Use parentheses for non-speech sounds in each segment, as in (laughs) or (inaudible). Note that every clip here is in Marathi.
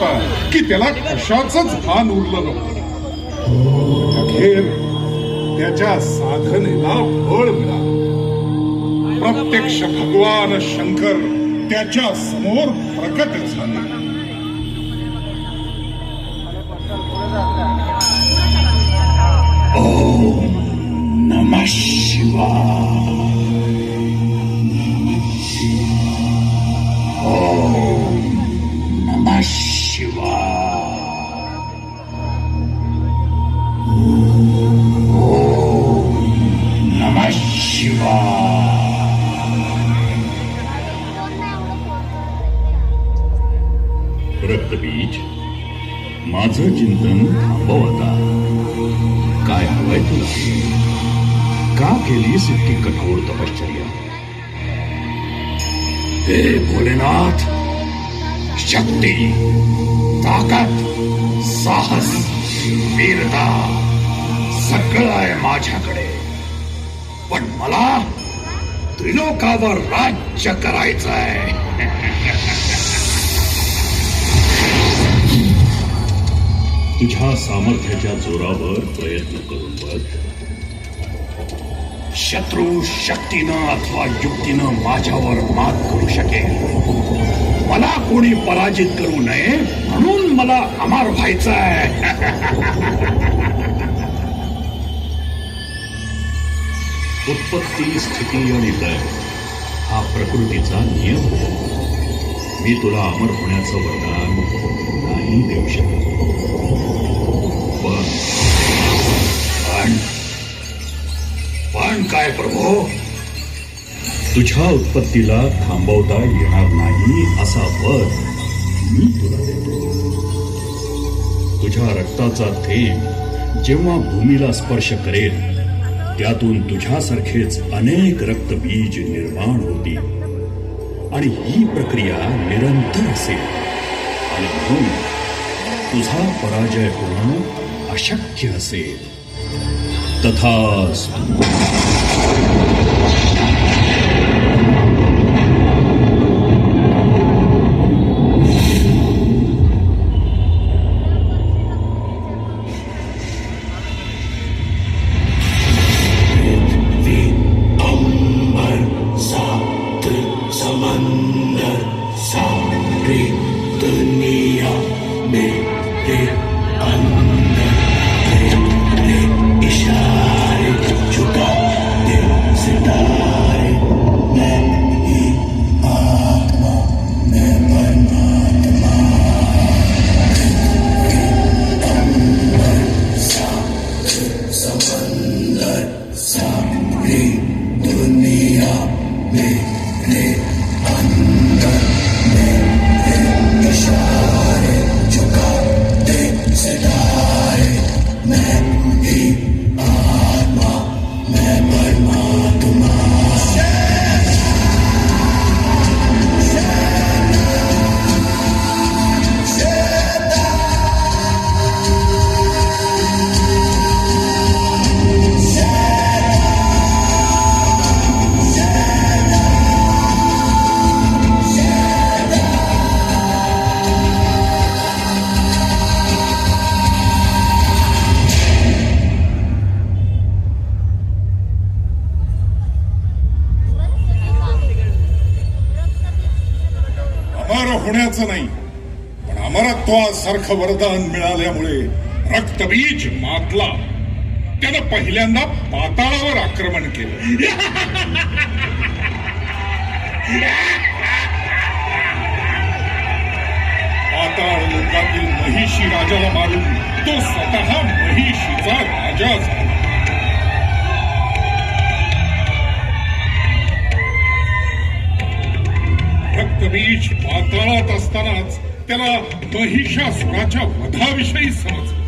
होता की त्याला कशाच भान उरलं नव्हतं. अखेर त्याच्या साधनेला फळ मिळालं. प्रत्यक्ष भगवान शंकर त्याच्यासमोर प्रकट झाले. नमः शिवा ओम नमः शिवाय. ओम नमः रक्तबीज माझं चिंतन थांबव आता. काय हवंय तुला? का केलीस इतकी कठोर तपश्चर्या? हे भोलेनाथ! शक्ती ताकद साहस वीरता सगळं आहे माझ्याकडे. पण मला त्रिलोकावर राज्य करायचं आहे तुझ्या सामर्थ्याच्या जोरावर प्रयत्न करून बघ. शत्रू शक्तीनं अथवा युक्तीनं माझ्यावर मात करू शकेल. मला कोणी पराजित करू नये म्हणून मला अमर व्हायचं आहे उत्पत्ती स्थिती आणि लय हा प्रकृतीचा नियम मी तुला अमर होण्याचं वरदान नाही देऊ शकत. पण पण पण काय प्रभू? तुझ्या उत्पत्तीला थांबवता येणार नाही असा वध मी तुला देतो. तुझ्या रक्ताचा थेंब जेव्हा भूमीला स्पर्श करेल त्यातून तुझ्यासारखेच अनेक रक्तबीज निर्माण होतील. आणि ही प्रक्रिया निरंतर असेल. आणि म्हणून तुझा पराजय होणं अशक्य असेल. तथास्तु होण्याचं नाही. पण अमरत्वासारखं वरदान मिळाल्यामुळे रक्तबीज मातला. त्यानं पहिल्यांदा पाताळावर आक्रमण केलं. पाताळ लोकातील महिषी राजाला मारून तो स्वतः महिषीचा राजा झाला. त्याला महिषासुराच्या वधाविषयी समजलं.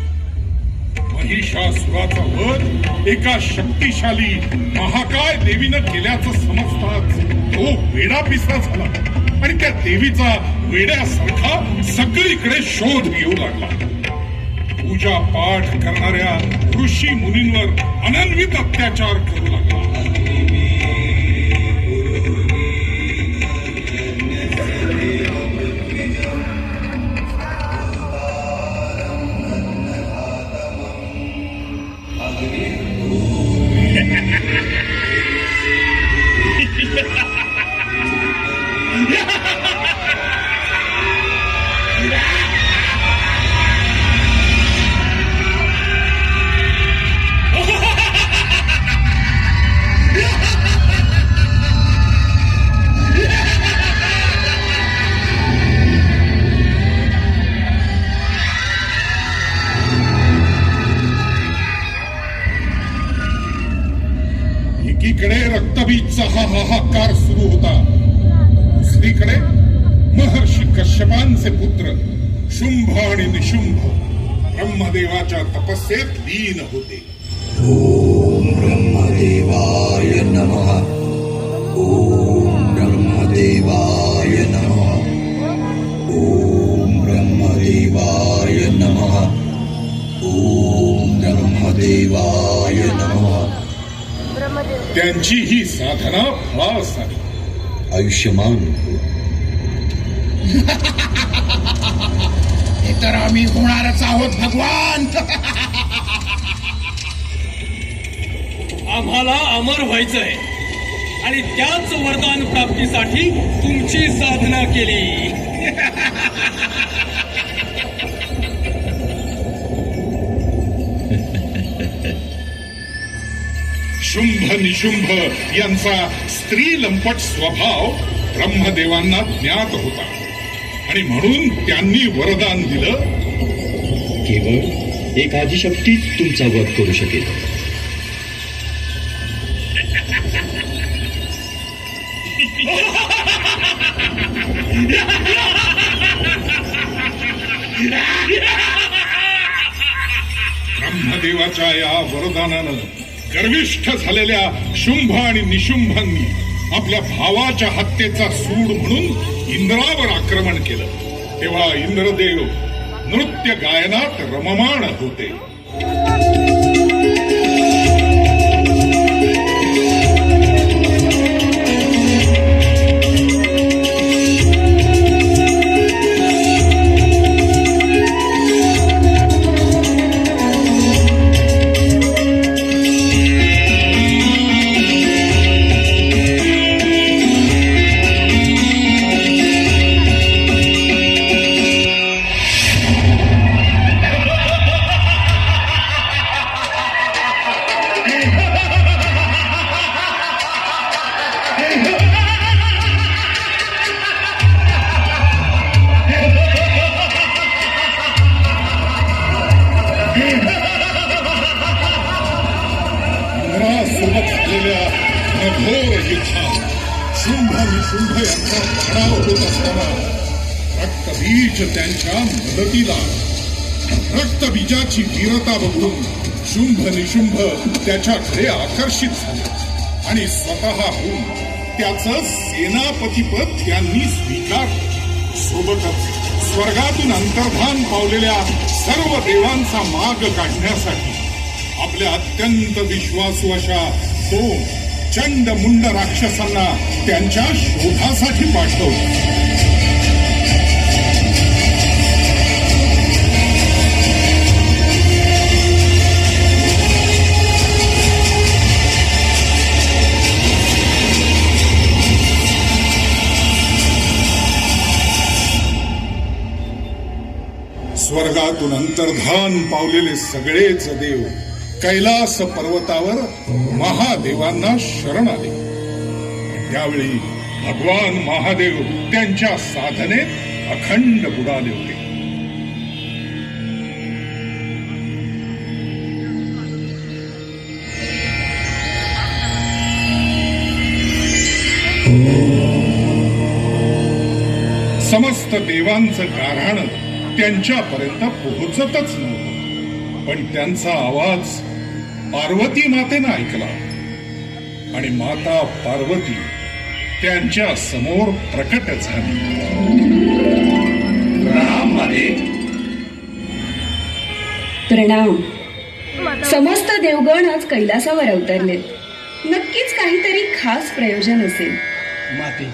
महिषासुराचा वध एका शक्तिशाली महाकाय देवीनं केल्याचं समजताच तो वेडा पिसा झाला. आणि त्या देवीचा वेड्यासारखा सगळीकडे शोध घेऊ लागला. पूजा पाठ करणाऱ्या ऋषी मुनींवर अनन्वित अत्याचार करू लागला. हाहाकार सुरू होता दुसरीकडे महर्षी कश्यपांचे पुत्र शुंभ आणि निशुंभ ब्रह्मदेवाच्या तपस्येत लीन होते. ब्रह्मदेवाय नमः. ॐ ब्रह्मदेवाय नमः. ॐ ब्रह्मदेवाय नमः. ॐ ब्रह्मदेवाय त्यांची ही साधना फळास आली आयुष्यमान. (laughs) हे तर आम्ही होणारच आहोत भगवान. आम्हाला अमर व्हायचंय. आणि त्याच वरदान प्राप्तीसाठी तुमची साधना केली. (laughs) शुंभ निशुंभ यांचा स्त्री लंपट स्वभाव ब्रह्मदेवांना ज्ञात होता. आणि म्हणून त्यांनी वरदान दिलं केवळ एक आदिशक्तीच तुमचा वध करू शकेल. ब्रह्मदेवाच्या या वरदानानं गर्विष्ठ झालेल्या शुंभ आणि निशुंभांनी आपल्या भावाच्या हत्येचा सूड म्हणून इंद्रावर आक्रमण केलं. तेव्हा इंद्रदेव नृत्य गायनात रममाण होते. शुंभ निशुंभ यांचा पडाव होत असताना रक्तबीज त्यांच्या मदतीला रक्तबीजाची वीरता बघून शुंभ निशुंभ त्याच्याकडे आकर्षित झाले आणि स्वतःहून त्याचं सेनापतीपद त्यांनी स्वीकार सोबतच स्वर्गातून अंतर्धान पावलेल्या सर्व देवांचा माग काढण्यासाठी आपल्या अत्यंत विश्वासू अशा दोन चंड मुंड राक्षसांना त्यांच्या शोधासाठी पाठवतो स्वर्गातून अंतर्धान पावलेले सगळेच देव कैलास पर्वतावर महादेवांना शरण आले. त्यावेळी भगवान महादेव त्यांच्या साधनेत अखंड बुडाले होते. समस्त देवांचं गाऱ्हाण त्यांच्यापर्यंत पोहोचतच नव्हतं. पण त्यांचा आवाज पार्वती मातेनं ऐकला. आणि माता पार्वती त्यांच्यासमोर प्रकट झाली. प्रणाम समस्त देवगण आज कैलासावर अवतरले नक्कीच काहीतरी खास प्रयोजन असेल. माते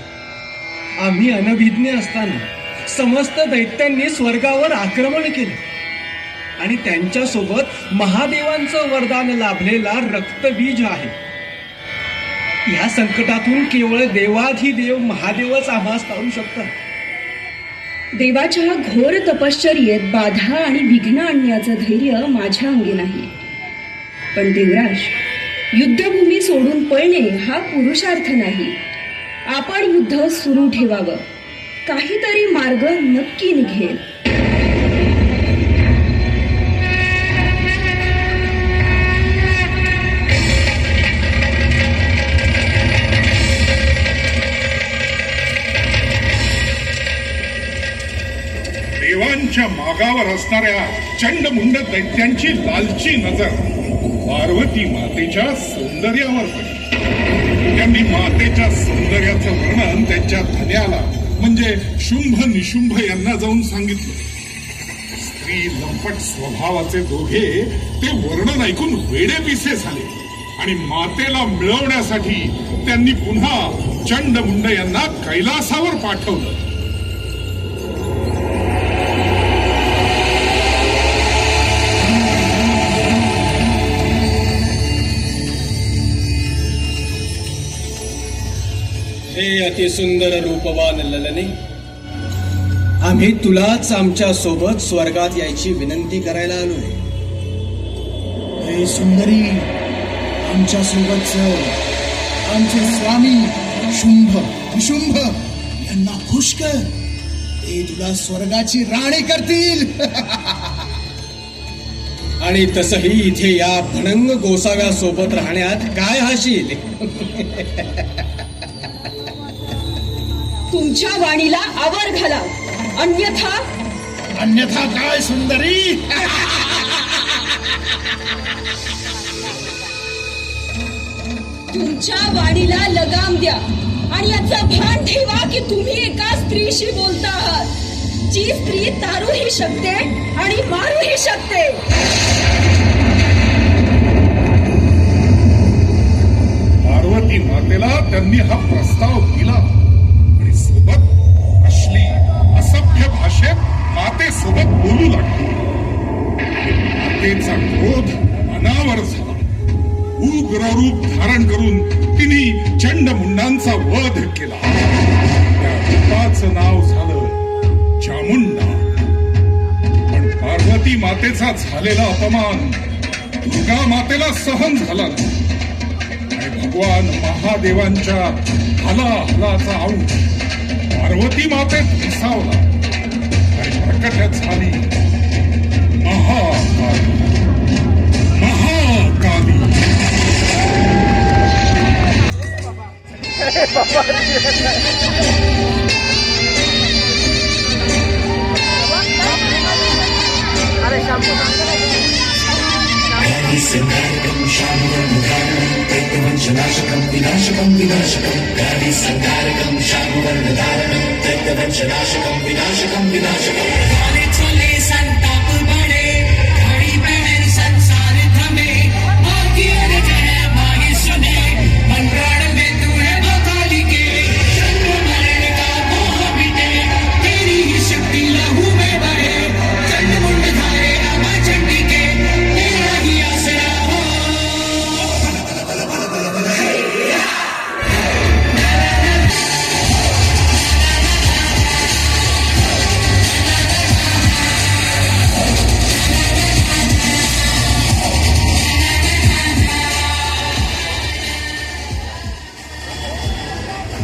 आम्ही अनभिज्ञ असताना समस्त दैत्यांनी स्वर्गावर आक्रमण केले. आणि त्यांच्यासोबत महादेवांचं वरदान लाभलेला रक्तबीज आहे. या संकटातून केवळ देवाधिदेव महादेवच आम्हास तारू शकतात. देवाच्या घोर तपश्चर्येत बाधा आणि विघ्न आणण्याचं धैर्य माझ्या अंगी नाही. पण देवराज युद्धभूमी सोडून पळणे हा पुरुषार्थ नाही. आपण युद्ध सुरू ठेवावं. काहीतरी मार्ग नक्की निघेल. त्यांच्या मागावर असणाऱ्या चंडमुंड दैत्यांची लालची नजर पार्वती मातेच्या सौंदर्यावर पडली. त्यांनी मातेच्या सौंदर्याचं वर्णन त्यांच्या धन्याला म्हणजे शुंभ निशुंभ यांना जाऊन सांगितलं. स्त्री लंपट स्वभावाचे दोघे ते वर्णन ऐकून वेडे पिसे झाले आणि मातेला मिळवण्यासाठी त्यांनी पुन्हा चंडमुंड यांना कैलासावर पाठवलं. हे अति सुंदर रूपवान ललने आम्ही तुलाच आमच्यासोबत स्वर्गात यायची विनंती करायला आलोय. हे सुंदरी आमच्यासोबत आमचे स्वामी शुंभ विशुंभ यांना खुश कर. ते तुला स्वर्गाची राणी करतील. (laughs) आणि तसही इथे या भणंग गोसाव्या सोबत राहण्यात काय हाशील? (laughs) तुमच्या वाणीला आवर घाला. अन्यथा अन्यथा काय सुंदरी? तुमच्या वाणीला लगाम द्या. आणि याचं भान ठेवा की तुम्ही एका स्त्रीशी बोलता आहात. जी स्त्री तारूही शकते आणि मारूही शकते. पार्वती मातेला त्यांनी हा प्रस्ताव दिला. वध केला त्या रूपाचं नाव झालं चामुंडा. पण पार्वती मातेचा झालेला अपमान दुर्गा मातेला सहन झाला आणि भगवान महादेवांच्या हला हलाचा अंश पार्वती मातेत विसावला आणि प्रकट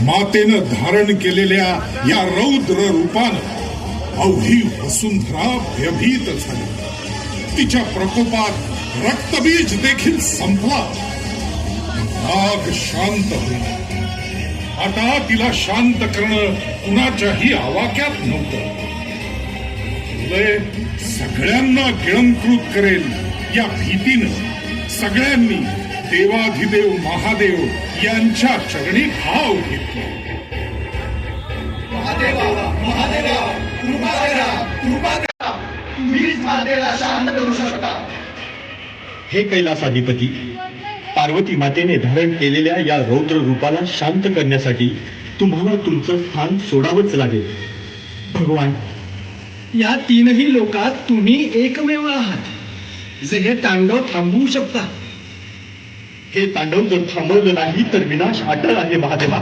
मातेनं धारण केलेल्या या रौद्र रूपानं अवघी वसुंधरा व्यभीत झाली. तिच्या प्रकोपात रक्तबीज देखील संपला. नाग शांत होईल. आता तिला शांत करणं कुणाच्याही आवाक्यात नव्हतं. लय सगळ्यांना गिळंकृत करेल या भीतीनं. सगळ्यांनी देवाधिदेव महादेव यांच्या चरणी भाव घेतला. हे कैलासाधिपती पार्वती मातेने धारण केलेल्या या रौद्र रूपाला शांत करण्यासाठी तुम्हाला तुमचं स्थान सोडावंच लागेल. भगवान या तीनही लोकात तुम्ही एकमेव आहात. जे हे तांडव थांबवू शकता. हे तांडव जर थांबवलं नाही तर विनाश अटल आहे महादेवा.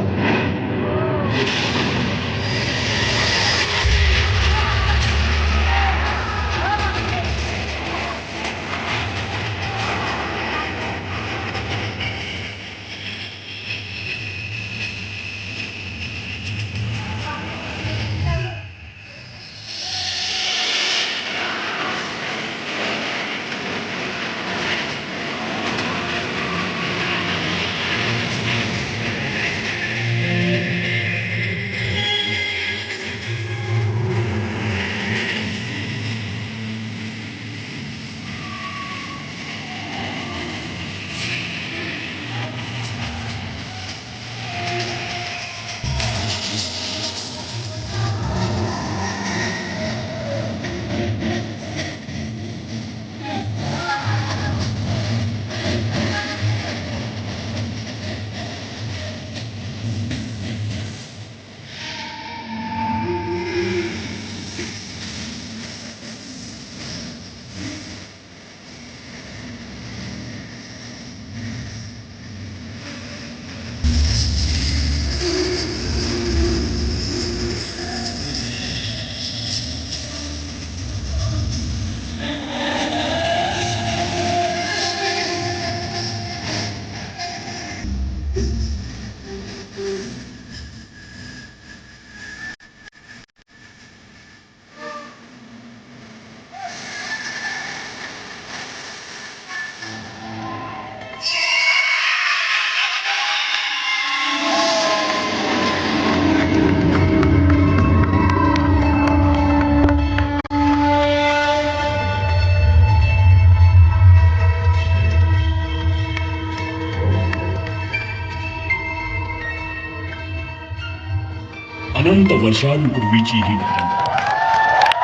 वर्षांपूर्वीची ही घटना.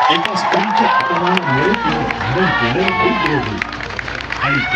एका स्त्रीच्या अपमानामुळे तिला धारण केलं उग्र रूप आणि